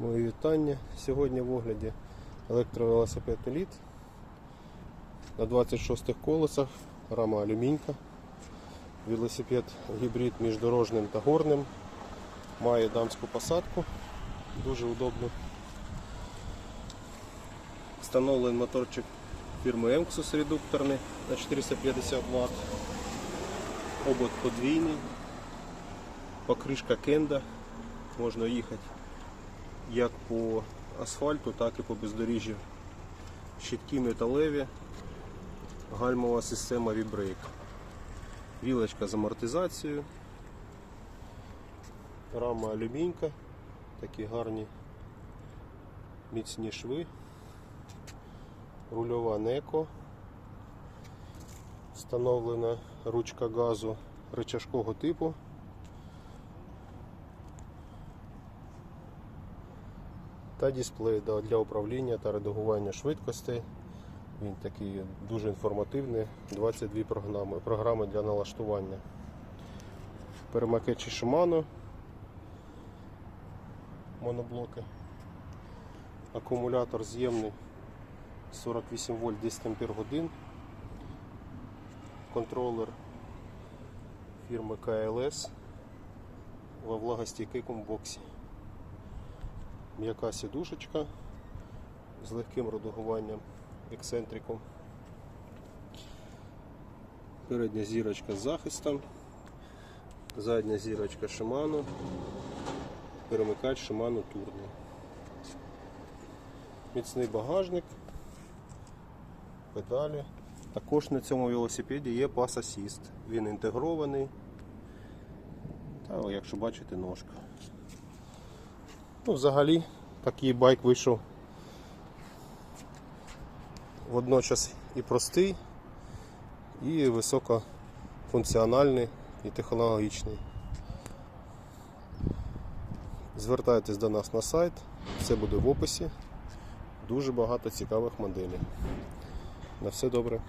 Мої вітання. Сьогодні в огляді електровелосипед Elite на 26 колесах, рама алюмінька. Велосипед гібрид між дорожним та горним. Має дамську посадку, дуже удобно. Встановлений моторчик фірми Emxus редукторний на 450 Вт. Обод подвійний, покришка кенда, можна їхати як по асфальту, так і по бездоріжжю. Щитки металеві, гальмова система V-Brake. Вілочка з амортизацією, рама алюмінька, такі гарні міцні шви, рульова неко, встановлена ручка газу рычажкого типу. Та дисплей для управління та редагування швидкостей. Він такий дуже інформативний, 22 програми, програми для налаштування. Перемикачі Shimano, моноблоки. Акумулятор з'ємний 48 вольт 10 ампер годин. Контролер фірми KLS во влагостійкому боксі м'яка сідушечка з легким редагуванням ексцентриком. Передня зірочка з захистом, задня зірочка Shimano, перемикач Shimano Turbo. Міцний багажник, педалі. Також на цьому велосипеді є пас асіст. Він інтегрований. Та, якщо бачите, ножка. Ну, взагалі такий байк вийшов водночас і простий, і високофункціональний і технологічний. Звертайтесь до нас на сайт, все буде в описі. Дуже багато цікавих моделей. На все добре.